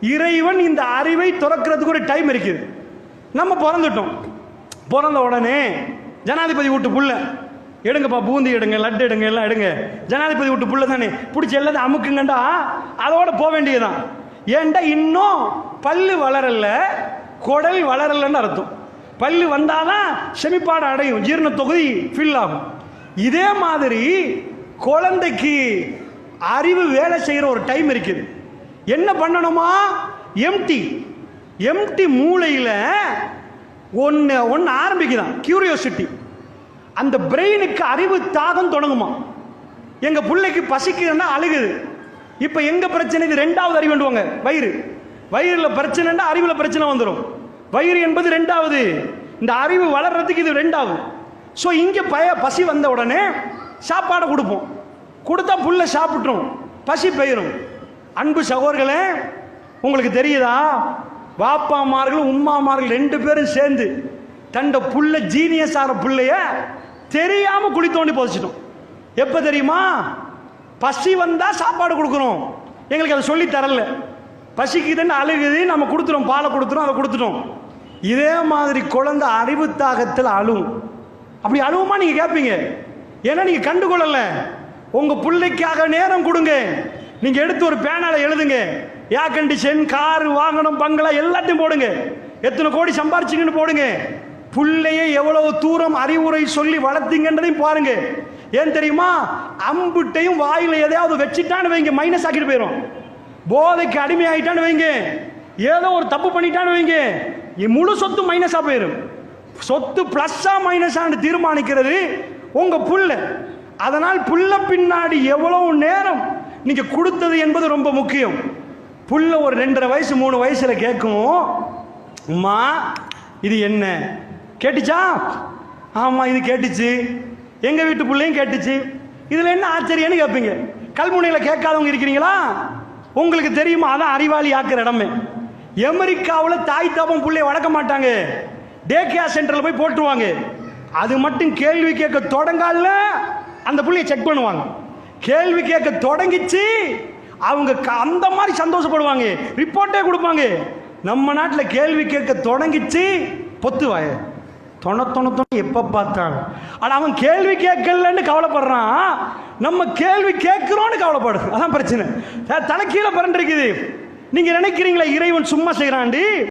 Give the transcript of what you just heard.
இறைவன் இந்த அறிவை துறக்கிறதுக்கு ஒரு டைம் இருக்குது. நம்ம பிறந்துட்டோம். பிறந்த உடனே ஜனாதிபதி வீட்டு புள்ள எடுங்கப்பா பூந்தி எடுங்க லட்டு எடுங்க எல்லாம் எடுங்க. ஜனாதிபதி வீட்டு புள்ள தானே? பிடிச்ச எல்லாத்தையும் அமுக்குங்கண்டா அதோட போக வேண்டியதுதான். ஏன்டா இன்னும் பல்லு வளரல குடல் வளரலன்னு அர்த்தம். பல்லு வந்தாதான் செமிப்பாடு அடையும் ஜீரண தொகுதி ஃபில் ஆகும். இதே மாதிரி குழந்தைக்கு அறிவு வேலை செய்கிற ஒரு டைம் இருக்குது. என்ன பண்ணணுமா? எம்டி எம்டி மூளையில் ஒன்று ஒன்று ஆரம்பிக்குதான். கியூரியோசிட்டி அந்த பிரெயினுக்கு அறிவு தாகம் தொடங்குமா? எங்கள் பிள்ளைக்கு பசிக்குதுன்னா அழுகுது. இப்போ எங்கள் பிரச்சனை? இது ரெண்டாவது அறிவுண்டுவாங்க வயிறு. வயிறில் பிரச்சனைன்னா அறிவில் பிரச்சனை வந்துடும் வயிறு என்பது ரெண்டாவது. இந்த அறிவு வளர்றதுக்கு இது ரெண்டாவது. ஸோ இங்கே பய பசி வந்த உடனே சாப்பாடை கொடுப்போம். கொடுத்தா புல்லை சாப்பிட்ரும் பசி பெயரும். அன்பு சகோதர்களே உங்களுக்கு தெரியுதா? வாப்பாமார்களும் உம்மாமார்கள் ரெண்டு பேரும் சேர்ந்து தண்ட புள்ள ஜீனியஸ் ஆகிற பிள்ளைய தெரியாம குழி தோண்டி புதைச்சிட்டோம். எப்போ தெரியுமா? பசி வந்தா சாப்பாடு கொடுக்குறோம் எங்களுக்கு அதை சொல்லி தரல. பசிக்குதுன்னு அழுகுது நம்ம கொடுத்துட்டோம் பாலை கொடுத்துட்டோம் அதை கொடுத்துட்டோம். இதே மாதிரி குழந்தை அறிவு தாகத்தில் அழுவும். அப்படி அழுவுமா நீங்க கேட்பீங்க ஏன்னா நீங்க கண்டுகொள்ளல. உங்க பிள்ளைக்காக நேரம் கொடுங்க. நீங்கள் எடுத்து ஒரு பேனால எழுதுங்க. ஏர் கண்டிஷன் கார் வாங்கணும் பங்களா எல்லாத்தையும் போடுங்க. எத்தனை கோடி சம்பாரிச்சிங்கன்னு போடுங்க. பிள்ளையை எவ்வளவு தூரம் அறிவுரை சொல்லி வளர்த்தீங்கன்றதையும் பாருங்க. ஏன் தெரியுமா? அம்புட்டையும் வாயில் எதையாவது வச்சுட்டான்னு வைங்க மைனஸ் ஆக்கிட்டு போயிடும் போதைக்கு அடிமையாயிட்டான்னு வைங்க. ஏதோ ஒரு தப்பு பண்ணிட்டான்னு வைங்க. முழு சொத்து மைனஸாக போயிடும் சொத்து ப்ளஸ்ஸா மைனஸான்னு தீர்மானிக்கிறது உங்கள் புள்ள. அதனால் புள்ள பின்னாடி எவ்வளவு நேரம் நீங்க கொடுத்தது என்பது ரொம்ப முக்கியம். புள்ள ஒரு ரெண்டரை வயசு மூணு வயசுல கேட்கும்? அம்மா இது என்ன? கேட்டுச்சா? ஆமா இது கேட்டுச்சு. எங்க வீட்டு பிள்ளையும் கேட்டுச்சு. இதுல என்ன ஆச்சரியம்னு கேட்பீங்க கல்முனையில் கேட்காதவங்க இருக்கிறீங்களா? உங்களுக்கு தெரியுமா அதான் அறிவாளி ஆக்குற இடமே. அமெரிக்காவில் தாய் தாப்பம் பிள்ளைய வளர்க்க மாட்டாங்க. டே கேர் சென்டரில் போய் போட்டுருவாங்க. அது மட்டும் கேள்வி கேட்க தொடங்கால அந்த பிள்ளைய செக் பண்ணுவாங்க. கேள்வி கேட்க தொடங்கிச்சு. அவங்க க- அந்த மாதிரி சந்தோஷப்படுவாங்க. ரிப்போர்ட்டே கொடுப்பாங்க. நம்ம நாட்டில் கேள்வி கேட்க தொடங்கிச்சு. பொத்துவாய தொண தொண தொண எப்போ பார்த்தாலும். ஆனால் அவன் கேள்வி கேட்கலன்னு கவலைப்படுறான். நம்ம கேள்வி கேட்குறோன்னு கவலைப்படு அதான் பிரச்சனை. தலைக்கீழே பரண்டிருக்குது நீங்கள் நினைக்கிறீங்களா இறைவன் சும்மா செய்கிறாண்டி